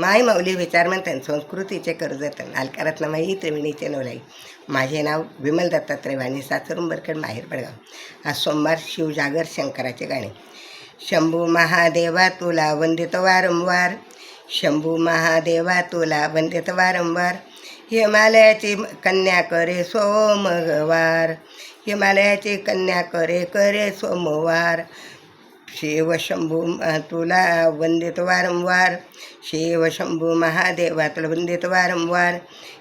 माय माऊली विचारमंथन संस्कृतीचे कर्जतन अलकारत्नमाई त्रिवेणीचे नवलाई. माझे नाव विमल दत्तात्रय वाणी सासरुंबरकड माहेर पडगाव आज सोमवार शिवजागर शंकराचे गाणे. शंभू महादेवा तुला वंदित वारंवार. शंभू महादेवा तुला वंदित वारंवार. हिमालयाची कन्या करे सोमवार. हिमालयाची कन्या करे करे सोमवार. शिव शंभू तुला वंदित वारंवार शिव शंभू महादेवा तुला वंदित वारंवार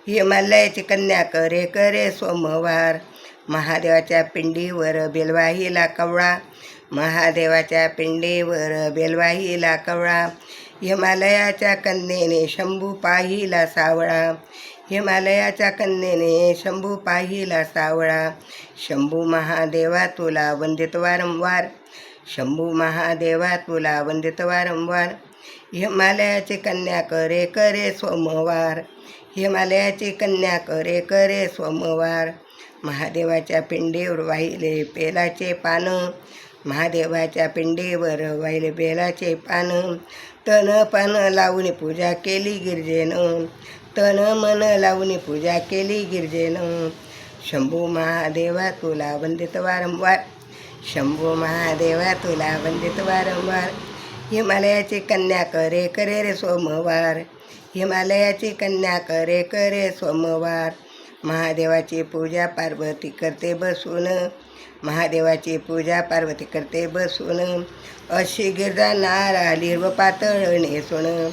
हिमालयाची कन्या करे करे सोमवार। महादेवाच्या पिंडीवर बेलवाहीला कवळा। महादेवाच्या पिंडीवर बेलवाहीला कवळा। हिमालयाच्या कन्येने शंभू पाहिला सावळा। हिमालयाच्या कन्येने शंभू पाहिला सावळा। शंभू महादेवा तुला वंदित वारंवार शंभू महादेवा तुला वंदित वारंवार हिमालयाची कन्या करे करे सोमवार. हिमालयाची कन्या करे करे सोमवार. महादेवाच्या पिंडीवर वाहिले पेलाचे पानं. महादेवाच्या पिंडीवर वाहिले बेलाचे पानं. तन पान लावून पूजा केली गिरजेनं. तन मन लावून पूजा केली गिरजेनं. शंभू महादेवा तुला वंदित वारंवार शंभू महादेवा तुला वंदित वारंवार. हिमालयाची कन्या करे करे रे सोमवार. हिमालयाची कन्या करे करे सोमवार. महादेवाची पूजा पार्वती करते बसून. महादेवाची पूजा पार्वती करते बसून. अशी गिरजा नार आली हिरव पातळ नेसून.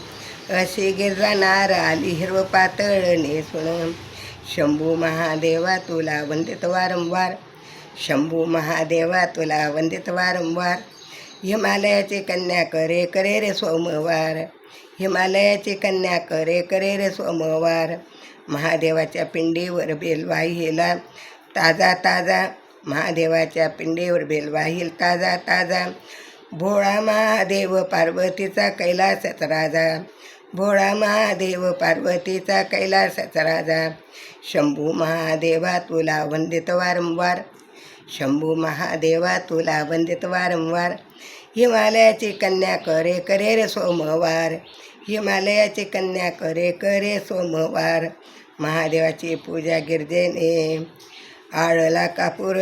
अशी गिरजा नार आली हिरव पातळ नेसून. शंभू महादेवा तुला वंदित वारंवार. शंभू महादेवा तुला वंदित वारंवार. हिमालयाची कन्या करे करे रे सोमवार. हिमालयाची कन्या करे करे रे सोमवार. महादेवाच्या पिंडीवर बेलवाहिला ताजा ताजा. महादेवाच्या पिंडीवर बेलवाहील ताजा ताजा. भोळा महादेव पार्वतीचा कैलासच राजा. भोळा महादेव पार्वतीचा कैलासच राजा. शंभू महादेवा तुला वंदित वारंवार. शंभू महादेवा तुला वंदित वारंवार. हिमालयाची कन्या करे करे रे सोमवार. हिमालयाची कन्या करे करे सोमवार. महादेवाची पूजा गिरजेने. आळला कापूर.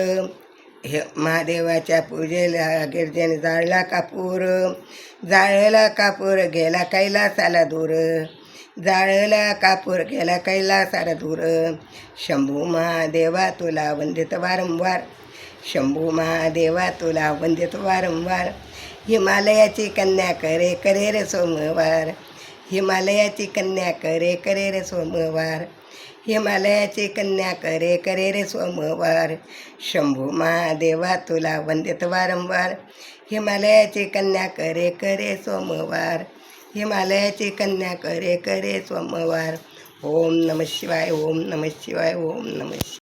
हे महादेवाच्या पूजेला गिरजेने जाळला कापूर. जाळला कापूर गेला कैलासाला दूर. जाळला कापूर गेला कैलासाला दूर. शंभू महादेवा तुला वंदित वारंवार. शंभू महादेवा तुला वंदित वारंवार. हिमालयाची कन्या करे करे रे सोमवार. हिमालयाची कन्या करे करे रे सोमवार. हिमालयाची कन्या करे करे रे सोमवार. शंभू महादेवा तुला वंदित वारंवार. हिमालयाची कन्या करे करे सोमवार. हिमालयाची कन्या करे करे सोमवार. ओम नम शिवाय ओम नम शिवाय ओम नम शिवाय.